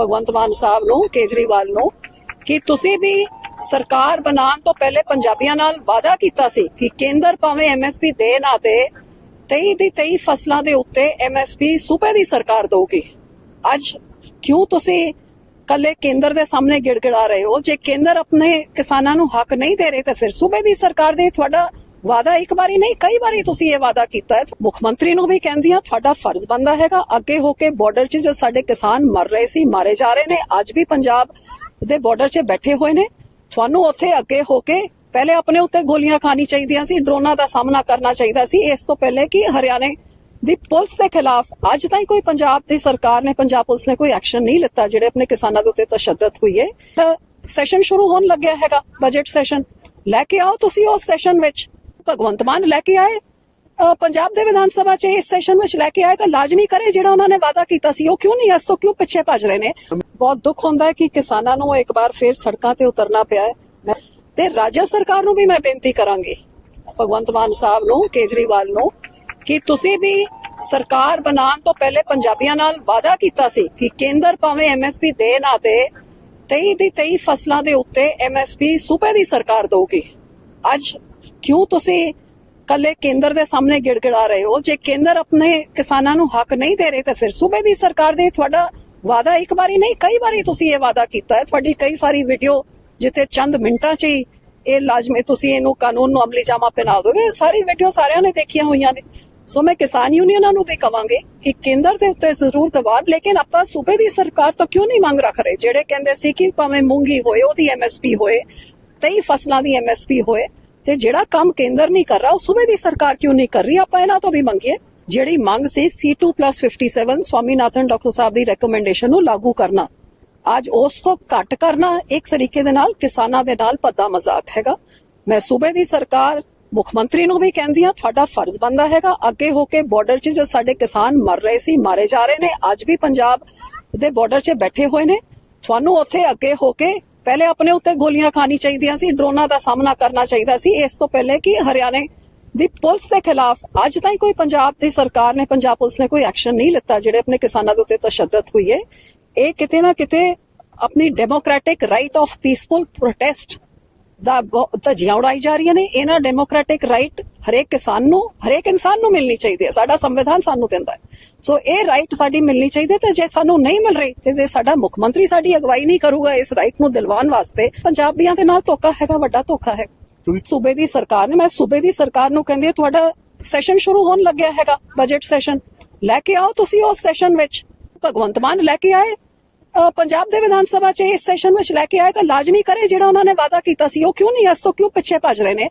ਭਗਵੰਤ ਮਾਨ ਸਾਹਿਬ ਨੂੰ, ਕੇਜਰੀਵਾਲ ਨੂੰ, ਕਿ ਤੁਸੀਂ ਵੀ ਸਰਕਾਰ ਬਣਾਉਣ ਤੋਂ ਪਹਿਲੇ ਪੰਜਾਬੀਆਂ ਨਾਲ ਵਾਅਦਾ ਕੀਤਾ ਸੀ ਕਿ ਕੇਂਦਰ ਭਾਵੇਂ ਐਮਐਸਪੀ ਦੇ ਨਾ ਦੇ 23 ਦੀ 23 ਫਸਲਾਂ ਦੇ ਉੱਤੇ ਐਮਐਸਪੀ ਸੂਬੇ ਦੀ ਸਰਕਾਰ ਦੇਊਗੀ। ਅੱਜ ਕਿਉਂ ਤੁਸੀਂ ਕੱਲੇ ਕੇਂਦਰ ਦੇ ਸਾਹਮਣੇ ਗਿੜਗਿੜਾ ਰਹੇ ਹੋ? ਜੇ ਕੇਂਦਰ ਆਪਣੇ ਕਿਸਾਨਾਂ ਨੂੰ ਹੱਕ ਨਹੀਂ ਦੇ ਰਹੇ, ਤਾਂ ਫਿਰ ਸੂਬੇ ਦੀ ਸਰਕਾਰ ਦੇ ਤੁਹਾਡਾ ਵਾਦਾ ਇੱਕ ਵਾਰੀ ਨਹੀਂ, ਕਈ ਵਾਰੀ ਤੁਸੀਂ ਇਹ ਵਾਦਾ ਕੀਤਾ ਹੈ। ਮੁੱਖ ਮੰਤਰੀ ਨੂੰ ਵੀ ਕਹਿੰਦੀ ਆ ਤੁਹਾਡਾ ਫਰਜ਼ ਬੰਦਾ ਹੈਗਾ। ਅੱਗੇ ਹੋ ਕੇ ਬਾਰਡਰ 'ਚ ਜਦ ਸਾਡੇ ਕਿਸਾਨ ਮਰ ਰਹੇ ਸੀ, ਮਾਰੇ ਜਾ ਰਹੇ ਨੇ, ਅੱਜ ਵੀ ਪੰਜਾਬ ਦੇ ਬਾਰਡਰ 'ਚ ਬੈਠੇ ਹੋਏ ਨੇ। ਤੁਹਾਨੂੰ ਉੱਥੇ ਅੱਗੇ ਹੋ ਕੇ ਪਹਿਲੇ ਆਪਣੇ ਉੱਤੇ ਗੋਲੀਆਂ ਖਾਣੀ ਚਾਹੀਦੀਆਂ ਸੀ, ਡਰੋਨਾਂ ਦਾ ਸਾਹਮਣਾ ਕਰਨਾ ਚਾਹੀਦਾ ਸੀ। ਇਸ ਤੋਂ ਪਹਿਲੇ ਕਿ ਹਰਿਆਣੇ ਦੀ ਪੁਲਿਸ ਦੇ ਖਿਲਾਫ ਅੱਜ ਤਾਈਂ ਕੋਈ ਪੰਜਾਬ ਦੀ ਸਰਕਾਰ ਨੇ, ਪੰਜਾਬ ਪੁਲਿਸ ਨੇ ਕੋਈ ਐਕਸ਼ਨ ਨਹੀਂ ਲਿੱਤਾ, ਜਿਹੜੇ ਆਪਣੇ ਕਿਸਾਨਾਂ ਦੇ ਉੱਤੇ ਤਸ਼ੱਦਦ ਹੋਈ ਹੈ। ਸੈਸ਼ਨ ਸ਼ੁਰੂ ਹੋਣ ਲੱਗਿਆ ਹੈਗਾ ਬਜਟ ਸੈਸ਼ਨ ਲੈ ਕੇ ਆਓ ਤੁਸੀਂ ਉਸ ਸੈਸ਼ਨ ਵਿੱਚ। ਭਗਵੰਤ ਮਾਨ ਲੈ ਕੇ ਆਏ। ਪੰਜਾਬ ਦੇ ਵਿਧਾਨ ਸਭਾ 'ਚ ਇਸ ਸੈਸ਼ਨ ਵਿੱਚ ਲੈ ਕੇ ਆਏ ਤਾਂ ਲਾਜ਼ਮੀ ਕਰੇ ਜਿਹੜਾ ਉਹਨਾਂ ਨੇ ਵਾਅਦਾ ਕੀਤਾ ਸੀ। ਉਹ ਕਿਉਂ ਨਹੀਂ, ਇਸ ਤੋਂ ਕਿਉਂ ਪਿੱਛੇ ਭੱਜ ਰਹੇ ਨੇ? ਬਹੁਤ ਦੁੱਖ ਹੁੰਦਾ ਹੈ ਕਿ ਕਿਸਾਨਾਂ ਨੂੰ ਇੱਕ ਵਾਰ ਫੇਰ ਸੜਕਾਂ ਤੇ ਉਤਰਨਾ ਪਿਆ ਹੈ। ਤੇ ਰਾਜ ਸਰਕਾਰ ਨੂੰ ਵੀ ਮੈਂ ਬੇਨਤੀ ਕਰਾਂਗੀ, ਭਗਵੰਤ ਮਾਨ ਸਾਹਿਬ ਨੂੰ, ਕੇਜਰੀਵਾਲ ਨੂੰ, ਕਿ ਤੁਸੀਂ ਵੀ ਸਰਕਾਰ ਬਣਾਉਣ ਤੋਂ ਪਹਿਲੇ ਪੰਜਾਬੀਆਂ ਨਾਲ ਵਾਅਦਾ ਕੀਤਾ ਸੀ ਕਿ ਕੇਂਦਰ ਭਾਵੇਂ ਐਮਐਸਪੀ ਦੇ ਨਾ ਦੇ 23 ਦੀ 23 ਫਸਲਾਂ ਦੇ ਉੱਤੇ ਐਮਐਸਪੀ ਸੂਬੇ ਦੀ ਸਰਕਾਰ ਦੇਊਗੀ। ਅੱਜ ਕਿਉਂ ਤੁਸੀਂ ਕੱਲੇ ਕੇਂਦਰ ਦੇ ਸਾਹਮਣੇ ਗਿੜਗਿੜਾ ਰਹੇ ਹੋ? ਜੇ ਕੇਂਦਰ ਆਪਣੇ ਕਿਸਾਨਾਂ ਨੂੰ ਹੱਕ ਨਹੀਂ ਦੇ ਰਹੇ, ਤਾਂ ਫਿਰ ਸੂਬੇ ਦੀ ਸਰਕਾਰ ਦੇ ਤੁਹਾਡਾ ਵਾਦਾ ਇੱਕ ਵਾਰੀ ਨਹੀਂ, ਕਈ ਵਾਰੀ ਤੁਸੀਂ ਇਹ ਵਾਦਾ ਕੀਤਾ ਹੈ। ਤੁਹਾਡੀ ਕਈ ਸਾਰੀ ਵੀਡੀਓ ਜਿੱਥੇ ਚੰਦ ਮਿੰਟਾਂ 'ਚ ਹੀ ਇਹ ਲਾਜ਼ਮੀ ਤੁਸੀਂ ਇਹਨੂੰ ਕਾਨੂੰਨ ਨੂੰ ਅਮਲੀ ਜਾਮਾ ਪਹਿਨਾ ਦੋਗੇ। ਸਾਰੀ ਵੀਡੀਓ ਸਾਰਿਆਂ ਨੇ ਦੇਖੀਆਂ ਹੋਈਆਂ ਨੇ। ਸੋ ਮੈਂ ਕਿਸਾਨ ਯੂਨੀਅਨਾਂ ਨੂੰ ਵੀ ਕਵਾਂਗੇ ਕਿ ਕੇਂਦਰ ਦੇ ਉੱਤੇ ਜ਼ਰੂਰ ਦਬਾਅ, ਲੇਕਿਨ ਆਪਾਂ ਸੂਬੇ ਦੀ ਸਰਕਾਰ ਤੋਂ ਕਿਉਂ ਨਹੀਂ ਮੰਗ ਰੱਖ ਰਹੇ? ਜਿਹੜੇ ਕਹਿੰਦੇ ਸੀ ਕਿ ਭਾਵੇਂ ਮੂੰਗੀ ਹੋਏ, ਉਹਦੀ ਐਮਐਸਪੀ ਹੋਏ ਕਈ ਫਸਲਾਂ ਦੀ ਐਮਐਸਪੀ ਹੋਏ ਤੇ ਜਿਹੜਾ ਕੰਮ ਕੇਂਦਰ ਨਹੀਂ ਕਰ ਰਿਹਾ, ਉਹ ਸੂਬੇ ਦੀ ਸਰਕਾਰ ਕਿਉਂ ਨਹੀਂ ਕਰ ਰਹੀ? ਆਪਾਂ ਇਹਨਾਂ ਤੋਂ ਵੀ ਮੰਗੀਏ। ਜਿਹੜੀ ਮੰਗ ਸੀ C2+57 ਸਵਾਮੀਨਾਥਨ ਡਾਕਟਰ ਸਾਹਿਬ ਦੀ ਰეკਮੈਂਡੇਸ਼ਨ ਨੂੰ ਲਾਗੂ ਕਰਨਾ। ਅੱਜ ਉਸ ਤੋਂ ਘੱਟ ਕਰਨਾ, ਇੱਕ ਤਰੀਕੇ ਦੇ ਨਾਲ ਕਿਸਾਨਾਂ ਦੇ ਨਾਲ ਪੱਦਾ ਮਜ਼ਾਕ ਹੈਗਾ। ਮੈਂ ਸੂਬੇ ਦੀ ਸਰਕਾਰ, ਮੁੱਖ ਮੰਤਰੀ ਨੂੰ ਵੀ ਕਹਿੰਦੀ ਆ ਤੁਹਾਡਾ ਫਰਜ਼ ਬੰਦਾ ਹੈਗਾ। ਅੱਗੇ ਹੋ ਕੇ ਬਾਰਡਰ 'ਚ ਜਦ ਸਾਡੇ ਕਿਸਾਨ ਮਰ ਰਹੇ ਸੀ, ਮਾਰੇ ਜਾ ਰਹੇ ਨੇ, ਅੱਜ ਵੀ ਪੰਜਾਬ ਦੇ ਬਾਰਡਰ 'ਚ ਬੈਠੇ ਹੋਏ ਨੇ। ਤੁਹਾਨੂੰ ਉੱਥੇ ਅੱਗੇ ਹੋ ਕੇ ਪਹਿਲੇ ਆਪਣੇ ਉੱਤੇ ਗੋਲੀਆਂ ਖਾਣੀ ਚਾਹੀਦੀਆਂ ਸੀ, ਡਰੋਨਾਂ ਦਾ ਸਾਹਮਣਾ ਕਰਨਾ ਚਾਹੀਦਾ ਸੀ। ਇਸ ਤੋਂ ਪਹਿਲੇ ਕਿ ਹਰਿਆਣੇ ਦੀ ਪੁਲਿਸ ਦੇ ਖਿਲਾਫ ਅੱਜ ਤਾਈਂ ਕੋਈ ਪੰਜਾਬ ਦੀ ਸਰਕਾਰ ਨੇ, ਪੰਜਾਬ ਪੁਲਿਸ ਨੇ ਕੋਈ ਐਕਸ਼ਨ ਨਹੀਂ ਲਿੱਤਾ, ਜਿਹੜੇ ਆਪਣੇ ਕਿਸਾਨਾਂ ਦੇ ਉੱਤੇ ਤਸ਼ੱਦਦ ਹੋਈ ਹੈ ਇਹ ਕਿਤੇ ਨਾ ਕਿਤੇ ਆਪਣੀ democratic right of peaceful protest ਦਾ ਬਹੁ- ਧੱਜੀਆਂ ਉਡਾਈ ਜਾ ਰਹੀਆਂ ਨੇ। ਇਹਨਾਂ ਡੈਮੋਕ੍ਰੈਟਿਕ ਰਾਈਟ ਹਰੇਕ ਕਿਸਾਨ ਨੂੰ ਹਰੇਕ ਇਨਸਾਨ ਨੂੰ ਮਿਲਣੀ ਚਾਹੀਦੀ ਹੈ। ਸਾਡਾ ਸੰਵਿਧਾਨ ਸਾਨੂੰ ਦਿੰਦਾ ਹੈ। ਸੋ ਇਹ ਰਾਈਟ ਸਾਡੀ ਮਿਲਣੀ ਚਾਹੀਦੀ ਹੈ ਤੇ ਜੇ ਸਾਨੂੰ ਨਹੀਂ ਮਿਲ ਰਹੀ ਤੇ ਜੇ ਸਾਡਾ ਮੁੱਖ ਮੰਤਰੀ ਸਾਡੀ ਅਗਵਾਈ ਨਹੀਂ ਕਰੂਗਾ ਇਸ ਰਾਈਟ ਨੂੰ ਦਿਲਵਾਉਣ ਵਾਸਤੇ ਪੰਜਾਬੀਆਂ ਦੇ ਨਾਲ ਧੋਖਾ ਹੈਗਾ ਵੱਡਾ ਧੋਖਾ ਹੈ। ਸੂਬੇ ਦੀ ਸਰਕਾਰ ਨੇ ਮੈਂ ਸੂਬੇ ਦੀ ਸਰਕਾਰ ਨੂੰ ਕਹਿੰਦੀ ਹਾਂ, ਤੁਹਾਡਾ ਸੈਸ਼ਨ ਸ਼ੁਰੂ ਹੋਣ ਲੱਗਿਆ ਹੈਗਾ ਬਜਟ ਸੈਸ਼ਨ ਲੈ ਕੇ ਆਓ ਤੁਸੀਂ ਉਸ ਸੈਸ਼ਨ ਵਿੱਚ। ਭਗਵੰਤ ਮਾਨ ਲੈ ਕੇ ਆਏ। ਪੰਜਾਬ ਦੇ ਵਿਧਾਨ ਸਭਾ 'ਚ ਇਸ ਸੈਸ਼ਨ ਵਿੱਚ ਲੈ ਕੇ ਆਏ ਤਾਂ ਲਾਜ਼ਮੀ ਕਰੇ ਜਿਹੜਾ ਉਹਨਾਂ ਨੇ ਵਾਅਦਾ ਕੀਤਾ ਸੀ। ਉਹ ਕਿਉਂ ਨਹੀਂ ਇਸ ਤੋਂ ਕਿਉਂ ਪਿੱਛੇ ਭੱਜ ਰਹੇ ਨੇ?